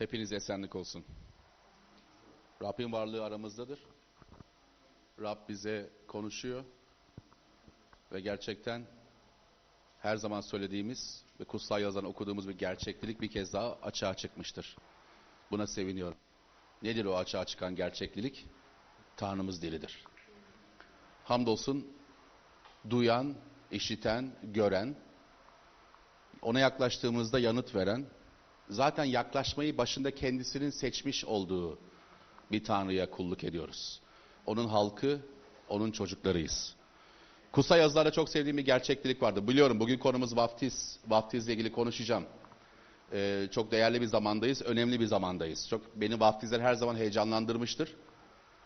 Hepinize esenlik olsun. Rabbin varlığı aramızdadır. Rab bize konuşuyor. Ve gerçekten her zaman söylediğimiz ve kutsal yazıdan okuduğumuz bir gerçeklik bir kez daha açığa çıkmıştır. Buna seviniyorum. Nedir o açığa çıkan gerçeklik? Tanrımız dilidir. Hamdolsun duyan, işiten, gören, ona yaklaştığımızda yanıt veren, zaten yaklaşmayı başında kendisinin seçmiş olduğu bir Tanrı'ya kulluk ediyoruz. Onun halkı, onun çocuklarıyız. Kutsal yazılarda çok sevdiğim bir gerçeklik vardı. Biliyorum bugün konumuz vaftiz. Vaftizle ilgili konuşacağım. Ee, çok değerli bir zamandayız, önemli bir zamandayız. Çok Beni vaftizler her zaman heyecanlandırmıştır.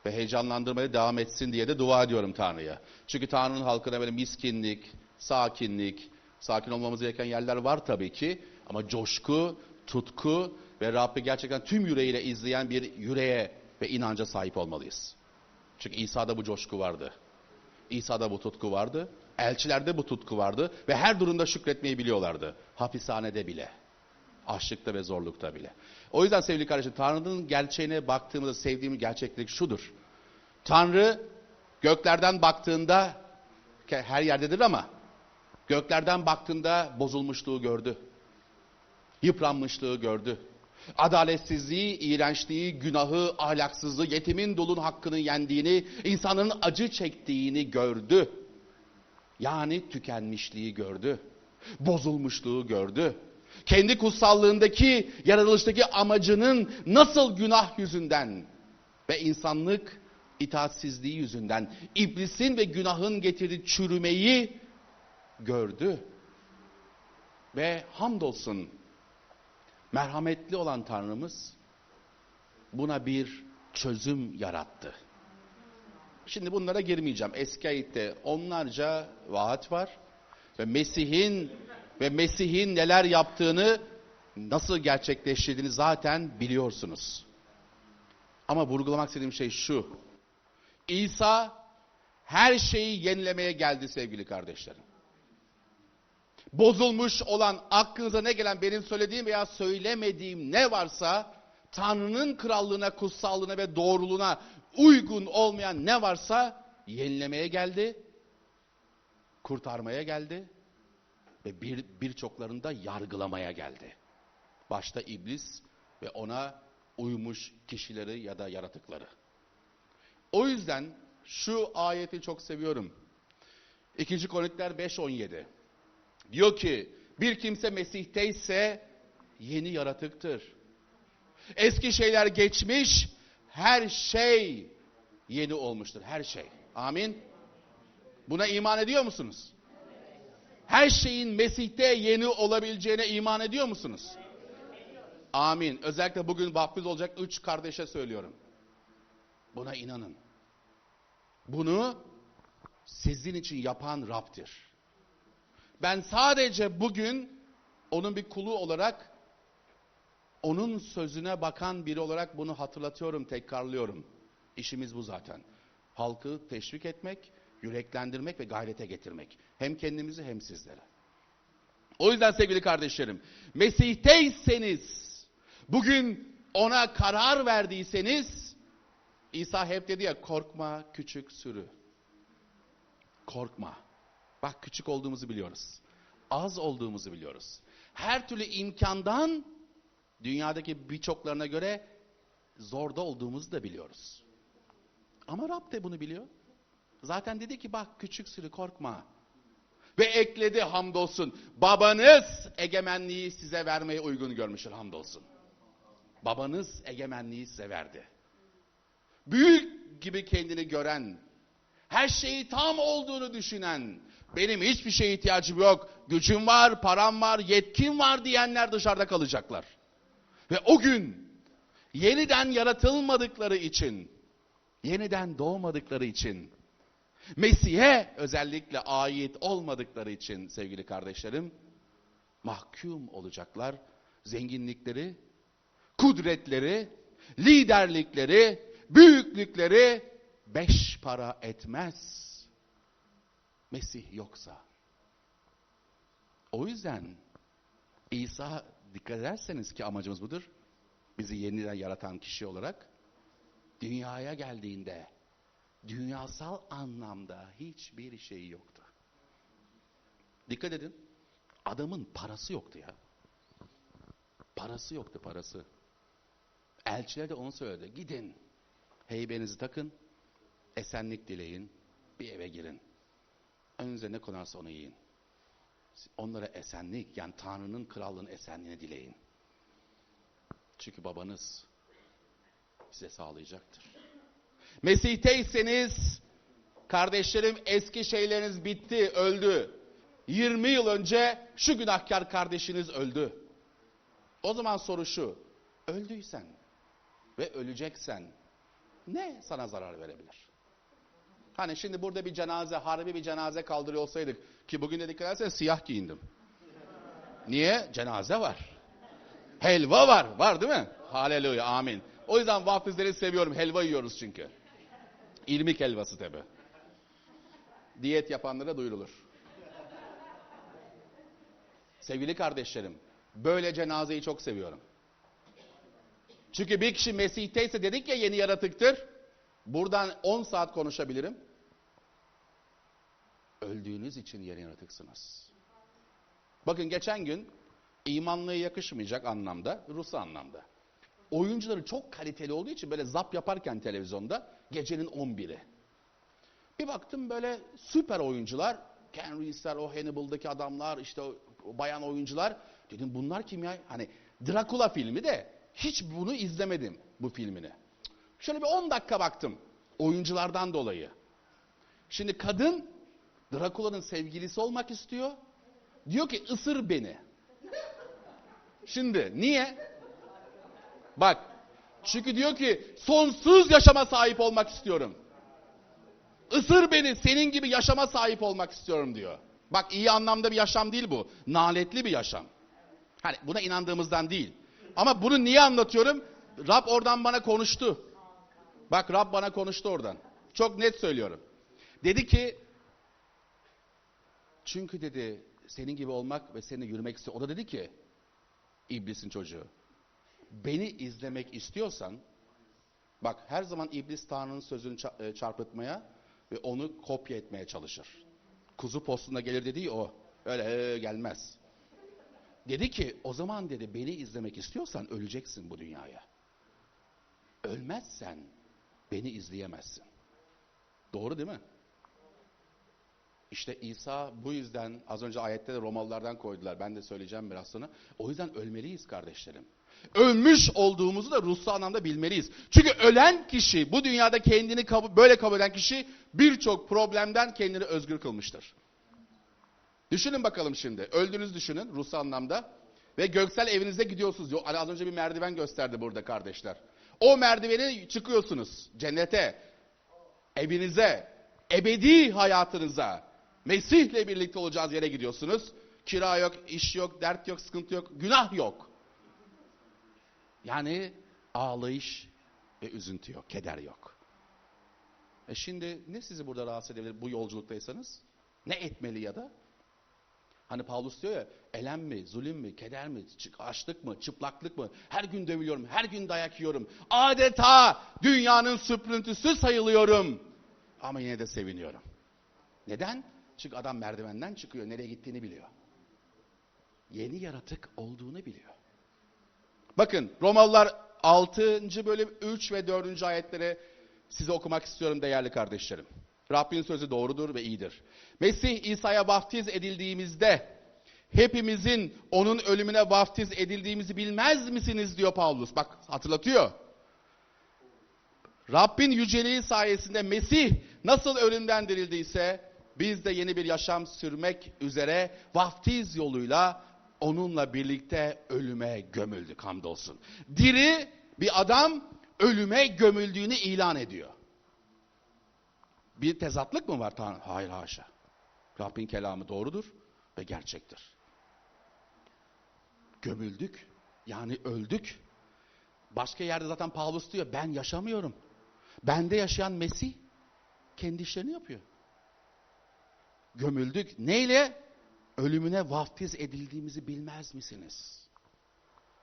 Ve heyecanlandırmaya devam etsin diye de dua ediyorum Tanrı'ya. Çünkü Tanrı'nın halkına böyle miskinlik, sakinlik, sakin olmamız gereken yerler var tabii ki. Ama coşku, tutku ve Rabbi gerçekten tüm yüreğiyle izleyen bir yüreğe ve inanca sahip olmalıyız. Çünkü İsa'da bu coşku vardı. İsa'da bu tutku vardı. Elçilerde bu tutku vardı. Ve her durumda şükretmeyi biliyorlardı. Hapishanede bile. Açlıkta ve zorlukta bile. O yüzden sevgili kardeşim Tanrı'nın gerçeğine baktığımızda sevdiğim gerçeklik şudur. Tanrı göklerden baktığında her yerdedir ama göklerden baktığında bozulmuşluğu gördü. Yıpranmışlığı gördü. Adaletsizliği, iğrençliği, günahı, ahlaksızlığı, yetimin dolun hakkını yendiğini, insanların acı çektiğini gördü. Yani tükenmişliği gördü. Bozulmuşluğu gördü. Kendi kutsallığındaki, yaratılıştaki amacının nasıl günah yüzünden ve insanlık itaatsizliği yüzünden iblisin ve günahın getirdiği çürümeyi gördü. Ve hamdolsun merhametli olan Tanrımız buna bir çözüm yarattı. Şimdi bunlara girmeyeceğim. Eski ayette onlarca vaat var ve Mesih'in ve Mesih'in neler yaptığını nasıl gerçekleştirdiğini zaten biliyorsunuz. Ama vurgulamak istediğim şey şu. İsa her şeyi yenilemeye geldi sevgili kardeşlerim. Bozulmuş olan aklınıza ne gelen benim söylediğim veya söylemediğim ne varsa Tanrı'nın krallığına, kutsallığına ve doğruluğuna uygun olmayan ne varsa yenilemeye geldi. Kurtarmaya geldi ve bir birçoklarını da yargılamaya geldi. Başta iblis ve ona uymuş kişileri ya da yaratıkları. O yüzden şu ayeti çok seviyorum. 2. Korintiler 5.17 Diyor ki bir kimse Mesih'teyse yeni yaratıktır. Eski şeyler geçmiş, her şey yeni olmuştur. Her şey. Amin. Buna iman ediyor musunuz? Her şeyin Mesih'te yeni olabileceğine iman ediyor musunuz? Amin. Özellikle bugün vaftiz olacak üç kardeşe söylüyorum. Buna inanın. Bunu sizin için yapan Rab'dir. Ben sadece bugün onun bir kulu olarak onun sözüne bakan biri olarak bunu hatırlatıyorum, tekrarlıyorum. İşimiz bu zaten. Halkı teşvik etmek, yüreklendirmek ve gayrete getirmek. Hem kendimizi hem sizlere. O yüzden sevgili kardeşlerim, Mesih'teyseniz, bugün ona karar verdiyseniz, İsa hep dedi ya korkma küçük sürü. Korkma. Bak küçük olduğumuzu biliyoruz. Az olduğumuzu biliyoruz. Her türlü imkandan dünyadaki birçoklarına göre zorda olduğumuzu da biliyoruz. Ama Rab de bunu biliyor. Zaten dedi ki bak küçük sürü korkma. Ve ekledi hamdolsun. Babanız egemenliği size vermeye uygun görmüştür hamdolsun. Babanız egemenliği size verdi. Büyük gibi kendini gören, her şeyi tam olduğunu düşünen, benim hiçbir şeye ihtiyacım yok, gücüm var, param var, yetkim var diyenler dışarıda kalacaklar. Ve o gün yeniden yaratılmadıkları için, yeniden doğmadıkları için, Mesih'e özellikle ait olmadıkları için sevgili kardeşlerim, mahkum olacaklar. Zenginlikleri, kudretleri, liderlikleri, büyüklükleri beş para etmez. Mesih yoksa. O yüzden İsa dikkat ederseniz ki amacımız budur. bizi yeniden yaratan kişi olarak dünyaya geldiğinde dünyasal anlamda hiçbir şeyi yoktu. Dikkat edin. Adamın parası yoktu ya. Parası yoktu parası. Elçiler de onu söyledi. Gidin. Heybenizi takın. Esenlik dileyin. Bir eve girin. Önünüze ne konarsa onu yiyin. Onlara esenlik yani Tanrı'nın krallığının esenliğini dileyin. Çünkü babanız size sağlayacaktır. Mesih'teyseniz kardeşlerim eski şeyleriniz bitti, öldü. 20 yıl önce şu günahkar kardeşiniz öldü. O zaman soru şu. Öldüysen ve öleceksen ne sana zarar verebilir? Hani şimdi burada bir cenaze, harbi bir cenaze kaldırıyor olsaydık ki bugün de dikkat ederseniz siyah giyindim. Niye? Cenaze var. Helva var. Var değil mi? Haleluya. Amin. O yüzden vafizleri seviyorum. Helva yiyoruz çünkü. İrmik helvası tabi. Diyet yapanlara duyurulur. Sevgili kardeşlerim, böyle cenazeyi çok seviyorum. Çünkü bir kişi Mesih'teyse dedik ya yeni yaratıktır. Buradan 10 saat konuşabilirim. Öldüğünüz için yeni yaratıksınız. Bakın geçen gün imanlığa yakışmayacak anlamda, Rus anlamda. Oyuncuları çok kaliteli olduğu için böyle zap yaparken televizyonda gecenin 11'i. Bir baktım böyle süper oyuncular, Ken Reese'ler, o Hannibal'daki adamlar, işte o bayan oyuncular. Dedim bunlar kim ya? Hani Dracula filmi de hiç bunu izlemedim bu filmini. Şöyle bir 10 dakika baktım oyunculardan dolayı. Şimdi kadın Drakula'nın sevgilisi olmak istiyor. Diyor ki ısır beni. Şimdi niye? Bak çünkü diyor ki sonsuz yaşama sahip olmak istiyorum. Isır beni senin gibi yaşama sahip olmak istiyorum diyor. Bak iyi anlamda bir yaşam değil bu. Naletli bir yaşam. Hani buna inandığımızdan değil. Ama bunu niye anlatıyorum? Rab oradan bana konuştu. Bak Rab bana konuştu oradan. Çok net söylüyorum. Dedi ki çünkü dedi senin gibi olmak ve seninle yürümek istiyor. O da dedi ki iblisin çocuğu. Beni izlemek istiyorsan bak her zaman iblis Tanrı'nın sözünü e, çarpıtmaya ve onu kopya etmeye çalışır. Kuzu postunda gelir dediği o. Öyle gelmez. Dedi ki o zaman dedi beni izlemek istiyorsan öleceksin bu dünyaya. Ölmezsen beni izleyemezsin. Doğru değil mi? İşte İsa bu yüzden az önce ayette de Romalılardan koydular. Ben de söyleyeceğim biraz sonra. O yüzden ölmeliyiz kardeşlerim. Ölmüş olduğumuzu da ruhsal anlamda bilmeliyiz. Çünkü ölen kişi, bu dünyada kendini kabul, böyle kabul eden kişi birçok problemden kendini özgür kılmıştır. Düşünün bakalım şimdi. Öldünüz düşünün ruhsal anlamda. Ve göksel evinize gidiyorsunuz. Hani az önce bir merdiven gösterdi burada kardeşler. O merdiveni çıkıyorsunuz cennete, evinize, ebedi hayatınıza. Mesih'le birlikte olacağız yere gidiyorsunuz. Kira yok, iş yok, dert yok, sıkıntı yok, günah yok. Yani ağlayış ve üzüntü yok, keder yok. E şimdi ne sizi burada rahatsız edebilir bu yolculuktaysanız? Ne etmeli ya da? Hani Paulus diyor ya, elem mi, zulüm mü, keder mi, açlık mı, çıplaklık mı? Her gün dövülüyorum, her gün dayak yiyorum. Adeta dünyanın süprüntüsü sayılıyorum. Ama yine de seviniyorum. Neden? Çünkü adam merdivenden çıkıyor, nereye gittiğini biliyor. Yeni yaratık olduğunu biliyor. Bakın Romalılar 6. bölüm 3 ve 4. ayetleri size okumak istiyorum değerli kardeşlerim. Rabbin sözü doğrudur ve iyidir. Mesih İsa'ya vaftiz edildiğimizde hepimizin onun ölümüne vaftiz edildiğimizi bilmez misiniz diyor Paulus. Bak hatırlatıyor. Rabbin yüceliği sayesinde Mesih nasıl ölümden dirildiyse biz de yeni bir yaşam sürmek üzere vaftiz yoluyla onunla birlikte ölüme gömüldük hamdolsun. Diri bir adam ölüme gömüldüğünü ilan ediyor. Bir tezatlık mı var Tanrı? Hayır haşa. Rabbin kelamı doğrudur ve gerçektir. Gömüldük yani öldük. Başka yerde zaten Paulus diyor ben yaşamıyorum. Bende yaşayan Mesih kendi işlerini yapıyor. Gömüldük. Neyle? Ölümüne vaftiz edildiğimizi bilmez misiniz?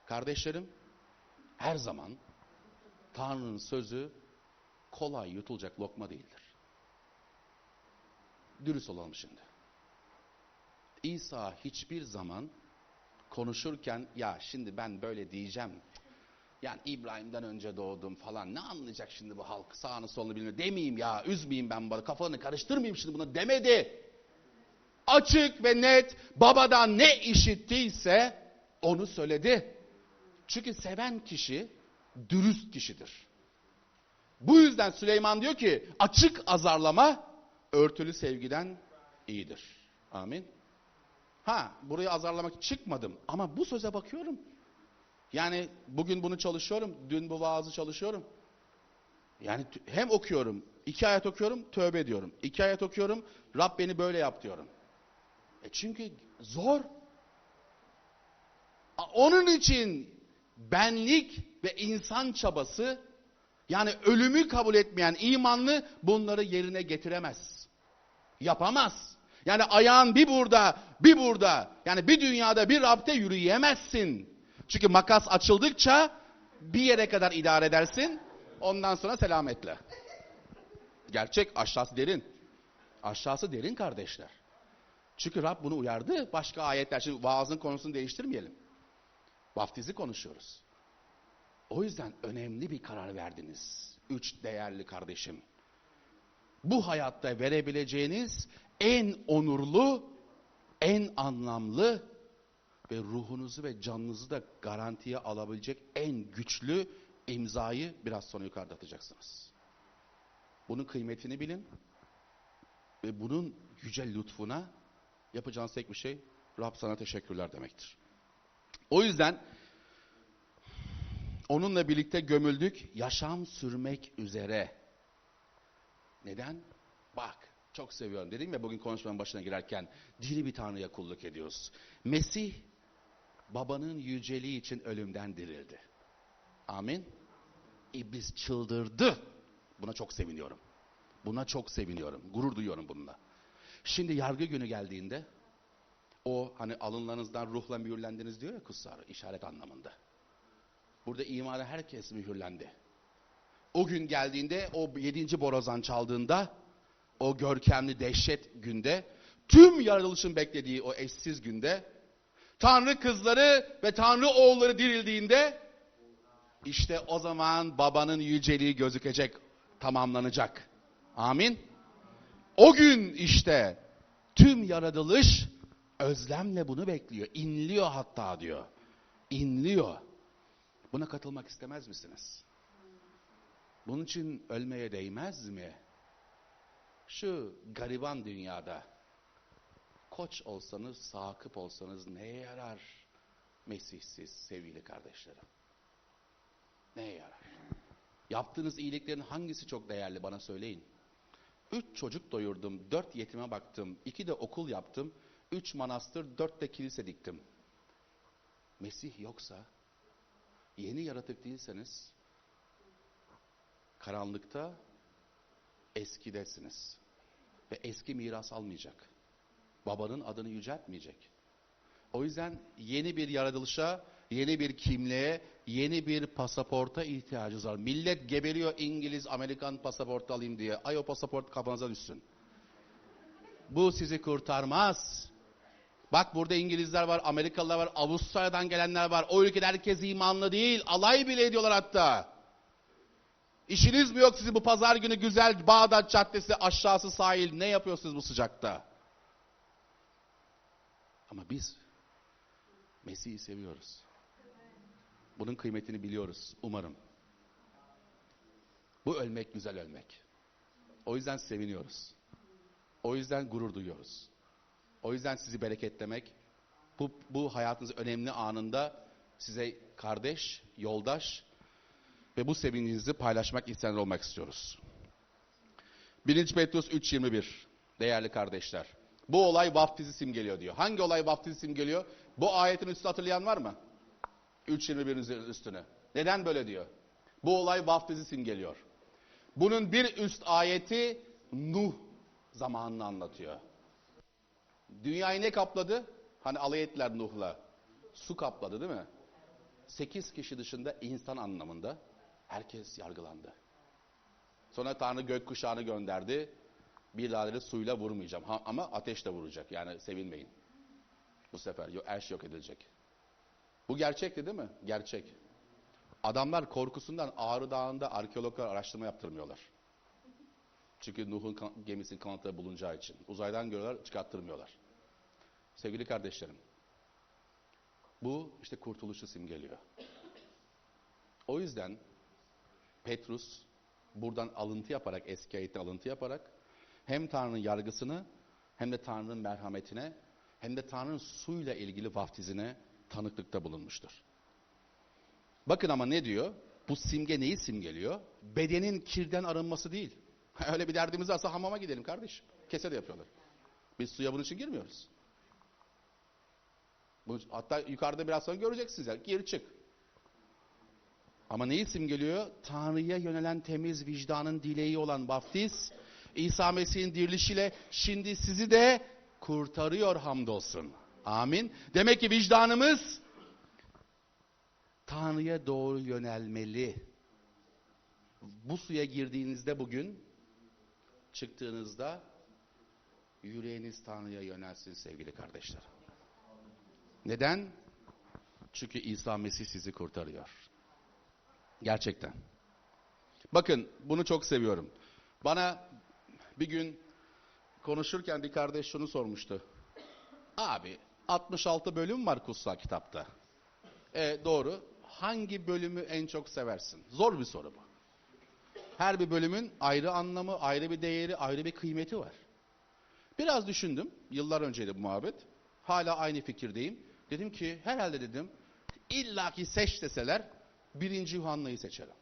Kardeşlerim, her zaman Tanrı'nın sözü kolay yutulacak lokma değildir. Dürüst olalım şimdi. İsa hiçbir zaman konuşurken ya şimdi ben böyle diyeceğim. Yani İbrahim'den önce doğdum falan. Ne anlayacak şimdi bu halk sağını solunu bilmiyor. Demeyeyim ya üzmeyeyim ben bunu kafanı karıştırmayayım şimdi bunu demedi. Açık ve net babadan ne işittiyse onu söyledi. Çünkü seven kişi dürüst kişidir. Bu yüzden Süleyman diyor ki açık azarlama örtülü sevgiden iyidir. Amin. Ha burayı azarlamak çıkmadım ama bu söze bakıyorum. Yani bugün bunu çalışıyorum, dün bu vaazı çalışıyorum. Yani hem okuyorum, iki ayet okuyorum, tövbe ediyorum. İki ayet okuyorum, Rab beni böyle yap diyorum. E çünkü zor. Onun için benlik ve insan çabası yani ölümü kabul etmeyen imanlı bunları yerine getiremez. Yapamaz. Yani ayağın bir burada, bir burada. Yani bir dünyada bir Rab'de yürüyemezsin. Çünkü makas açıldıkça bir yere kadar idare edersin. Ondan sonra selametle. Gerçek aşağısı derin. Aşağısı derin kardeşler. Çünkü Rab bunu uyardı. Başka ayetler. Şimdi vaazın konusunu değiştirmeyelim. Vaftizi konuşuyoruz. O yüzden önemli bir karar verdiniz. Üç değerli kardeşim. Bu hayatta verebileceğiniz en onurlu, en anlamlı ve ruhunuzu ve canınızı da garantiye alabilecek en güçlü imzayı biraz sonra yukarıda atacaksınız. Bunun kıymetini bilin ve bunun yüce lütfuna yapacağınız tek bir şey Rab sana teşekkürler demektir. O yüzden onunla birlikte gömüldük yaşam sürmek üzere. Neden? Bak çok seviyorum dedim ya bugün konuşmanın başına girerken diri bir tanrıya kulluk ediyoruz. Mesih babanın yüceliği için ölümden dirildi. Amin. İblis çıldırdı. Buna çok seviniyorum. Buna çok seviniyorum. Gurur duyuyorum bununla. Şimdi yargı günü geldiğinde o hani alınlarınızdan ruhla mühürlendiniz diyor ya kutsal işaret anlamında. Burada imana herkes mühürlendi. O gün geldiğinde o yedinci borazan çaldığında o görkemli dehşet günde tüm yaratılışın beklediği o eşsiz günde Tanrı kızları ve Tanrı oğulları dirildiğinde işte o zaman babanın yüceliği gözükecek, tamamlanacak. Amin. O gün işte tüm yaratılış özlemle bunu bekliyor. İnliyor hatta diyor. İnliyor. Buna katılmak istemez misiniz? Bunun için ölmeye değmez mi? Şu gariban dünyada koç olsanız, sakıp olsanız neye yarar? Mesihsiz sevgili kardeşlerim. Neye yarar? Yaptığınız iyiliklerin hangisi çok değerli bana söyleyin. Üç çocuk doyurdum, dört yetime baktım, iki de okul yaptım, üç manastır, dört de kilise diktim. Mesih yoksa, yeni yaratık değilseniz, karanlıkta eskidesiniz. Ve eski miras almayacak. Babanın adını yüceltmeyecek. O yüzden yeni bir yaratılışa, yeni bir kimliğe, yeni bir pasaporta ihtiyacınız var. Millet geberiyor İngiliz, Amerikan pasaportu alayım diye. Ay o pasaport kafanıza düşsün. Bu sizi kurtarmaz. Bak burada İngilizler var, Amerikalılar var, Avustralya'dan gelenler var. O ülkede herkes imanlı değil. Alay bile ediyorlar hatta. İşiniz mi yok sizin bu pazar günü güzel Bağdat Caddesi aşağısı sahil ne yapıyorsunuz bu sıcakta? Ama biz Mesih'i seviyoruz. Bunun kıymetini biliyoruz umarım. Bu ölmek güzel ölmek. O yüzden seviniyoruz. O yüzden gurur duyuyoruz. O yüzden sizi bereketlemek, bu, bu hayatınızın önemli anında size kardeş, yoldaş ve bu sevincinizi paylaşmak isteyenler olmak istiyoruz. 1. Petrus 3.21 Değerli kardeşler. Bu olay vaftizi simgeliyor diyor. Hangi olay vaftizi simgeliyor? Bu ayetin üstünü hatırlayan var mı? 3.21'in üstünü. Neden böyle diyor? Bu olay vaftizi simgeliyor. Bunun bir üst ayeti Nuh zamanını anlatıyor. Dünyayı ne kapladı? Hani alay ettiler Nuh'la. Su kapladı değil mi? 8 kişi dışında insan anlamında herkes yargılandı. Sonra Tanrı gökkuşağını gönderdi. Bir daha suyla vurmayacağım ha, ama ateşle vuracak. Yani sevinmeyin. Bu sefer şey yok edilecek. Bu gerçekti değil mi? Gerçek. Adamlar korkusundan Ağrı Dağı'nda arkeologlar araştırma yaptırmıyorlar. Çünkü Nuh'un kan- gemisinin kanıtları bulunacağı için. Uzaydan görüyorlar, çıkarttırmıyorlar. Sevgili kardeşlerim, bu işte kurtuluşu simgeliyor. O yüzden Petrus buradan alıntı yaparak, eski ayetten alıntı yaparak hem Tanrı'nın yargısını hem de Tanrı'nın merhametine hem de Tanrı'nın suyla ilgili vaftizine tanıklıkta bulunmuştur. Bakın ama ne diyor? Bu simge neyi simgeliyor? Bedenin kirden arınması değil. Öyle bir derdimiz varsa hamama gidelim kardeş. Kese de yapıyorlar. Biz suya bunun için girmiyoruz. Hatta yukarıda biraz sonra göreceksiniz. Yani. Gir çık. Ama neyi simgeliyor? Tanrı'ya yönelen temiz vicdanın dileği olan vaftiz, İsa Mesih'in dirilişiyle şimdi sizi de kurtarıyor hamdolsun. Amin. Demek ki vicdanımız Tanrı'ya doğru yönelmeli. Bu suya girdiğinizde bugün, çıktığınızda yüreğiniz Tanrı'ya yönelsin sevgili kardeşler. Neden? Çünkü İsa Mesih sizi kurtarıyor. Gerçekten. Bakın bunu çok seviyorum. Bana bir gün konuşurken bir kardeş şunu sormuştu. Abi 66 bölüm var kutsal kitapta. E, doğru. Hangi bölümü en çok seversin? Zor bir soru bu. Her bir bölümün ayrı anlamı, ayrı bir değeri, ayrı bir kıymeti var. Biraz düşündüm. Yıllar önceydi bu muhabbet. Hala aynı fikirdeyim. Dedim ki herhalde dedim illaki seç deseler birinci Yuhanna'yı seçerim.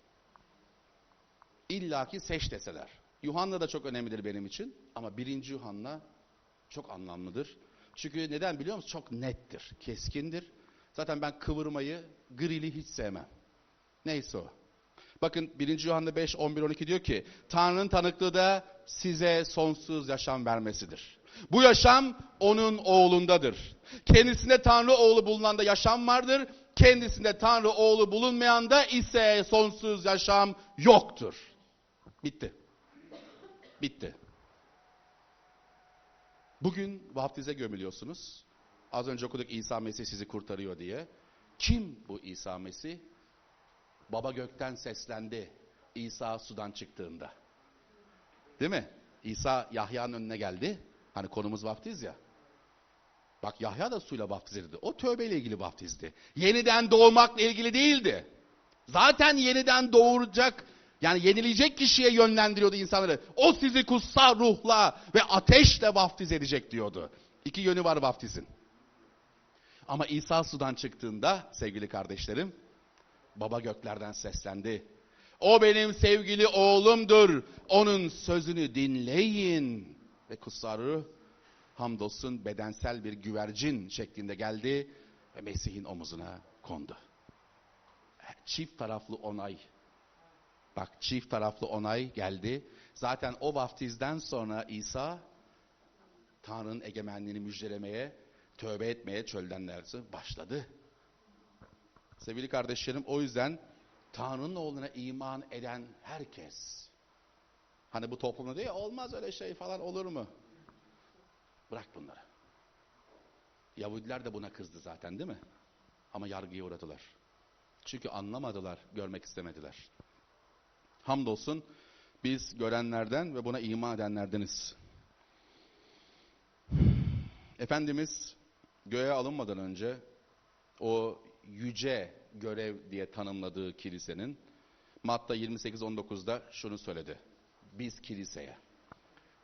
İllaki seç deseler. Yuhanna da çok önemlidir benim için ama birinci Yuhanna çok anlamlıdır. Çünkü neden biliyor musun? Çok nettir, keskindir. Zaten ben kıvırmayı, grili hiç sevmem. Neyse o. Bakın 1. Yuhanna 5, 11, 12 diyor ki Tanrı'nın tanıklığı da size sonsuz yaşam vermesidir. Bu yaşam onun oğlundadır. Kendisinde Tanrı oğlu bulunan da yaşam vardır. Kendisinde Tanrı oğlu bulunmayan da ise sonsuz yaşam yoktur. Bitti. Bitti. Bugün vaftize gömülüyorsunuz. Az önce okuduk İsa Mesih sizi kurtarıyor diye. Kim bu İsa Mesih? Baba gökten seslendi İsa sudan çıktığında. Değil mi? İsa Yahya'nın önüne geldi. Hani konumuz vaftiz ya. Bak Yahya da suyla vaftiz. O tövbeyle ilgili vaftizdi. Yeniden doğmakla ilgili değildi. Zaten yeniden doğuracak yani yenileyecek kişiye yönlendiriyordu insanları. O sizi kutsal ruhla ve ateşle vaftiz edecek diyordu. İki yönü var vaftizin. Ama İsa sudan çıktığında sevgili kardeşlerim baba göklerden seslendi. O benim sevgili oğlumdur. Onun sözünü dinleyin. Ve kutsal ruh hamdolsun bedensel bir güvercin şeklinde geldi ve Mesih'in omuzuna kondu. Çift taraflı onay. Bak çift taraflı onay geldi. Zaten o vaftizden sonra İsa Tanrı'nın egemenliğini müjdelemeye, tövbe etmeye çölden dersi başladı. Sevgili kardeşlerim o yüzden Tanrı'nın oğluna iman eden herkes hani bu toplumda diyor olmaz öyle şey falan olur mu? Bırak bunları. Yahudiler de buna kızdı zaten değil mi? Ama yargıya uğradılar. Çünkü anlamadılar, görmek istemediler. Hamdolsun biz görenlerden ve buna iman edenlerdeniz. Efendimiz göğe alınmadan önce o yüce görev diye tanımladığı kilisenin Matta 28-19'da şunu söyledi. Biz kiliseye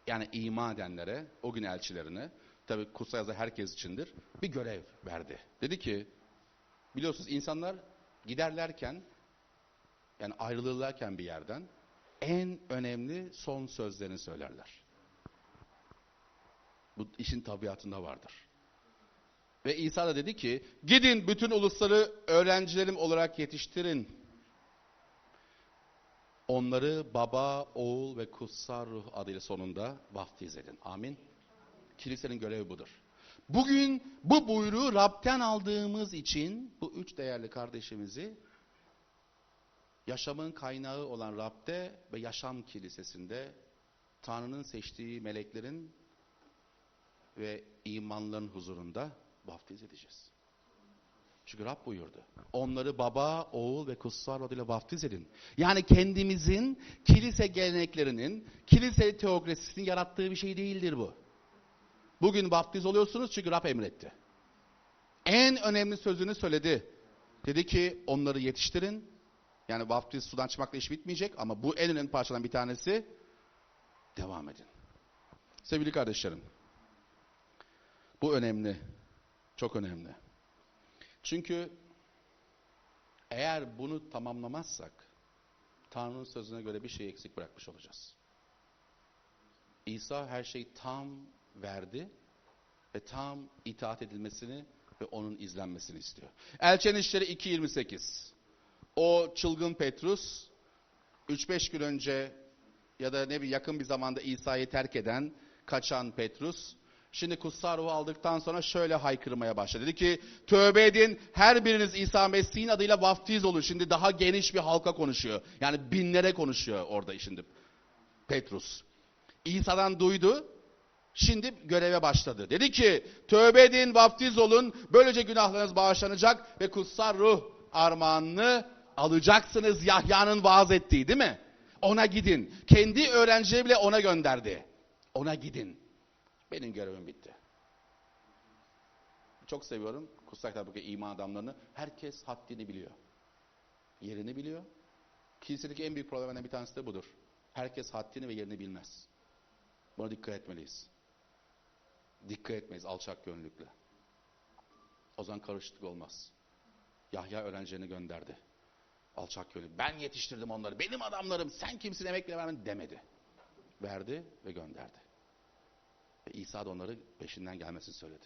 yani iman edenlere, o gün elçilerine, tabi kutsal yazı herkes içindir, bir görev verdi. Dedi ki, biliyorsunuz insanlar giderlerken, yani ayrılırlarken bir yerden, en önemli son sözlerini söylerler. Bu işin tabiatında vardır. Ve İsa da dedi ki, gidin bütün ulusları öğrencilerim olarak yetiştirin. Onları baba, oğul ve kutsal ruh adıyla sonunda vaftiz edin. Amin. Kilisenin görevi budur. Bugün bu buyruğu Rab'den aldığımız için bu üç değerli kardeşimizi yaşamın kaynağı olan Rab'de ve yaşam kilisesinde Tanrı'nın seçtiği meleklerin ve imanların huzurunda vaftiz edeceğiz. Çünkü Rab buyurdu. Onları baba, oğul ve kutsal adıyla vaftiz edin. Yani kendimizin kilise geleneklerinin, kilise teokrasisinin yarattığı bir şey değildir bu. Bugün vaftiz oluyorsunuz çünkü Rab emretti. En önemli sözünü söyledi. Dedi ki onları yetiştirin. Yani vaftiz sudan çıkmakla iş bitmeyecek ama bu en önemli parçadan bir tanesi. Devam edin. Sevgili kardeşlerim. Bu önemli. Çok önemli. Çünkü eğer bunu tamamlamazsak Tanrı'nın sözüne göre bir şey eksik bırakmış olacağız. İsa her şeyi tam verdi ve tam itaat edilmesini ve onun izlenmesini istiyor. Elçilerin İşleri 2.28 O çılgın Petrus 3-5 gün önce ya da ne bir yakın bir zamanda İsa'yı terk eden, kaçan Petrus Şimdi kutsal ruhu aldıktan sonra şöyle haykırmaya başladı. Dedi ki tövbe edin her biriniz İsa Mesih'in adıyla vaftiz olun. Şimdi daha geniş bir halka konuşuyor. Yani binlere konuşuyor orada şimdi Petrus. İsa'dan duydu. Şimdi göreve başladı. Dedi ki tövbe edin vaftiz olun. Böylece günahlarınız bağışlanacak ve kutsal ruh armağanını alacaksınız. Yahya'nın vaaz ettiği değil mi? Ona gidin. Kendi öğrencileri bile ona gönderdi. Ona gidin. Benim görevim bitti. Çok seviyorum kutsal kitaptaki iman adamlarını. Herkes haddini biliyor. Yerini biliyor. Kilisedeki en büyük problemlerden bir tanesi de budur. Herkes haddini ve yerini bilmez. Buna dikkat etmeliyiz. Dikkat etmeyiz alçak gönüllükle. O zaman karışıklık olmaz. Yahya öğrencilerini gönderdi. Alçak gönüllü. Ben yetiştirdim onları. Benim adamlarım. Sen kimsin emek bile vermedin demedi. Verdi ve gönderdi. İsa da onları peşinden gelmesini söyledi.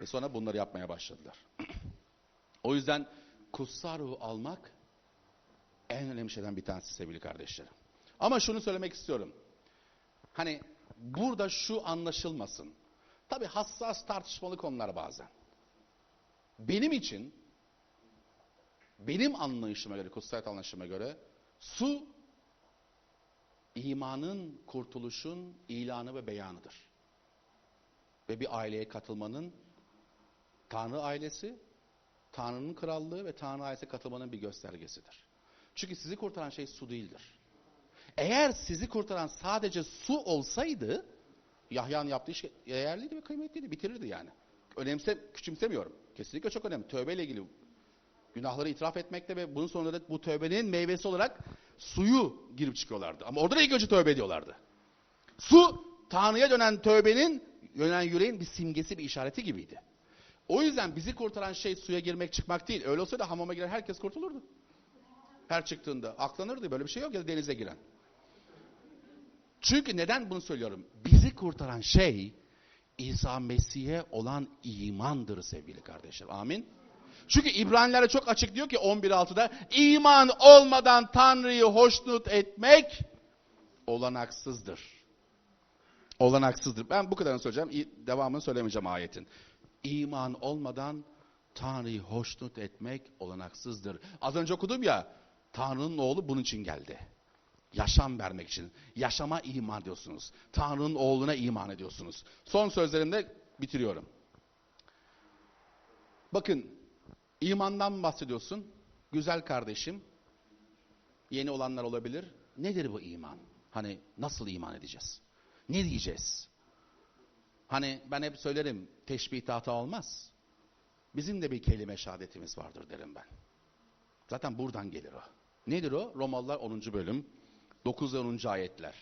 Ve sonra bunları yapmaya başladılar. o yüzden kutsal ruhu almak en önemli şeyden bir tanesi sevgili kardeşlerim. Ama şunu söylemek istiyorum. Hani burada şu anlaşılmasın. Tabi hassas tartışmalı konular bazen. Benim için benim anlayışıma göre, kutsal anlayışıma göre su imanın, kurtuluşun ilanı ve beyanıdır. Ve bir aileye katılmanın Tanrı ailesi, Tanrı'nın krallığı ve Tanrı ailesi katılmanın bir göstergesidir. Çünkü sizi kurtaran şey su değildir. Eğer sizi kurtaran sadece su olsaydı, Yahya'nın yaptığı iş değerliydi ve kıymetliydi, bitirirdi yani. Önemse, küçümsemiyorum. Kesinlikle çok önemli. Tövbeyle ilgili günahları itiraf etmekte ve bunun sonunda da bu tövbenin meyvesi olarak suyu girip çıkıyorlardı. Ama orada da ilk önce tövbe ediyorlardı. Su, Tanrı'ya dönen tövbenin, dönen yüreğin bir simgesi, bir işareti gibiydi. O yüzden bizi kurtaran şey suya girmek çıkmak değil. Öyle olsaydı hamama giren herkes kurtulurdu. Her çıktığında aklanırdı. Böyle bir şey yok ya denize giren. Çünkü neden bunu söylüyorum? Bizi kurtaran şey İsa Mesih'e olan imandır sevgili kardeşler. Amin. Çünkü İbranilere çok açık diyor ki 11.6'da iman olmadan Tanrı'yı hoşnut etmek olanaksızdır. Olanaksızdır. Ben bu kadarını söyleyeceğim. Devamını söylemeyeceğim ayetin. İman olmadan Tanrı'yı hoşnut etmek olanaksızdır. Az önce okudum ya Tanrı'nın oğlu bunun için geldi. Yaşam vermek için. Yaşama iman ediyorsunuz. Tanrı'nın oğluna iman ediyorsunuz. Son sözlerimde bitiriyorum. Bakın imandan bahsediyorsun. Güzel kardeşim. Yeni olanlar olabilir. Nedir bu iman? Hani nasıl iman edeceğiz? Ne diyeceğiz? Hani ben hep söylerim teşbih hata olmaz. Bizim de bir kelime şehadetimiz vardır derim ben. Zaten buradan gelir o. Nedir o? Romalılar 10. bölüm 9 ve 10. ayetler.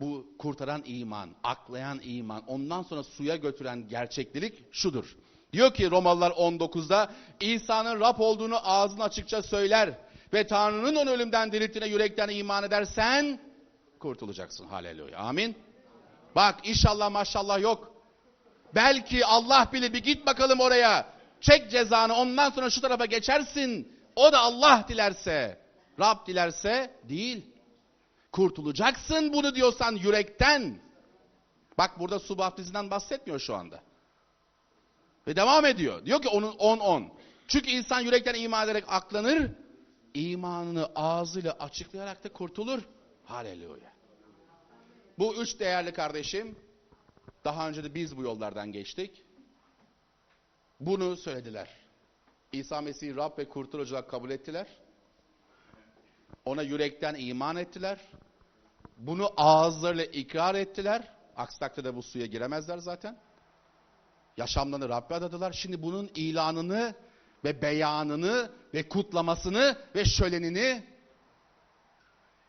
Bu kurtaran iman, aklayan iman, ondan sonra suya götüren gerçeklik şudur. Diyor ki Romalılar 19'da İsa'nın Rab olduğunu ağzın açıkça söyler ve Tanrı'nın onu ölümden dirilttiğine yürekten iman edersen kurtulacaksın. Haleluya. Amin. Bak inşallah maşallah yok. Belki Allah bilir bir git bakalım oraya. Çek cezanı ondan sonra şu tarafa geçersin. O da Allah dilerse. Rab dilerse değil. Kurtulacaksın bunu diyorsan yürekten. Bak burada su vaftizinden bahsetmiyor şu anda. Ve devam ediyor. Diyor ki onun 10 10. Çünkü insan yürekten iman ederek aklanır. imanını ağzıyla açıklayarak da kurtulur. Haleluya. Bu üç değerli kardeşim daha önce de biz bu yollardan geçtik. Bunu söylediler. İsa Mesih'i Rab ve kurtarıcı olarak kabul ettiler. Ona yürekten iman ettiler. Bunu ağızlarıyla ikrar ettiler. Aksi takdirde bu suya giremezler zaten. Yaşamlarını Rabbe adadılar. Şimdi bunun ilanını ve beyanını ve kutlamasını ve şölenini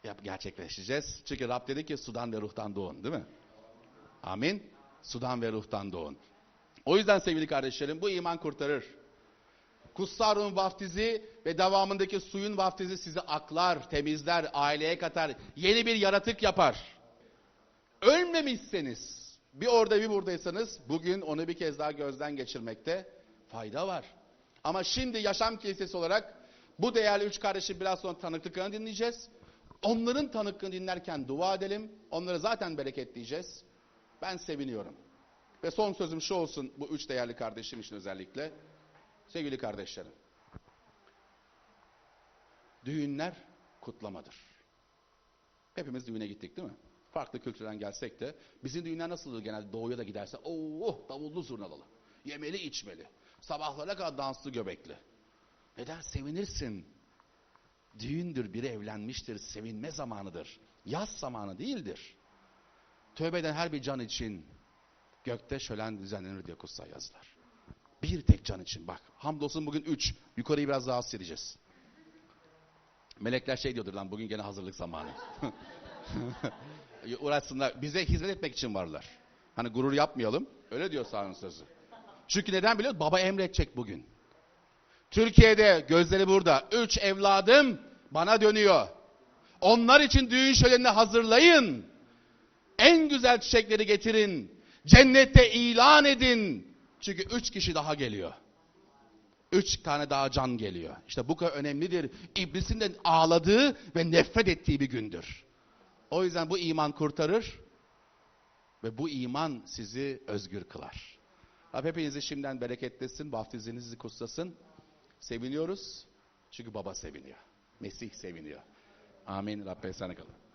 yap gerçekleştireceğiz. Çünkü Rab dedi ki sudan ve ruhtan doğun değil mi? Amin. Sudan ve ruhtan doğun. O yüzden sevgili kardeşlerim bu iman kurtarır. Kutsal ruhun vaftizi ve devamındaki suyun vaftizi sizi aklar, temizler, aileye katar, yeni bir yaratık yapar. Ölmemişseniz, bir orada bir buradaysanız bugün onu bir kez daha gözden geçirmekte fayda var. Ama şimdi yaşam kilisesi olarak bu değerli üç kardeşi biraz sonra tanıklıklarını dinleyeceğiz. Onların tanıklığını dinlerken dua edelim. Onları zaten bereketleyeceğiz. Ben seviniyorum. Ve son sözüm şu olsun bu üç değerli kardeşim için özellikle. Sevgili kardeşlerim. Düğünler kutlamadır. Hepimiz düğüne gittik değil mi? Farklı kültürden gelsek de bizim düğünler nasıldır genelde doğuya da giderse oh davullu zurnalı, yemeli içmeli, sabahlara kadar danslı göbekli. Neden? Sevinirsin. Düğündür, biri evlenmiştir, sevinme zamanıdır. Yaz zamanı değildir. Tövbe eden her bir can için gökte şölen düzenlenir diye kutsal yazılar. Bir tek can için bak. Hamdolsun bugün üç. Yukarıyı biraz daha hissedeceğiz. Melekler şey diyordur lan bugün gene hazırlık zamanı. Uğraşsınlar. Bize hizmet etmek için varlar. Hani gurur yapmayalım. Öyle diyor Sağ'ın sözü. Çünkü neden biliyor Baba emredecek bugün. Türkiye'de gözleri burada. Üç evladım bana dönüyor. Onlar için düğün şölenini hazırlayın. En güzel çiçekleri getirin. Cennette ilan edin. Çünkü üç kişi daha geliyor. Üç tane daha can geliyor. İşte bu kadar önemlidir. İblisin de ağladığı ve nefret ettiği bir gündür. O yüzden bu iman kurtarır. Ve bu iman sizi özgür kılar. Rab hepinizi şimdiden bereketlesin, vaftizinizi kutlasın. Seviniyoruz. Çünkü baba seviniyor. Mesih seviniyor. Amin. Rabbe sana kalın.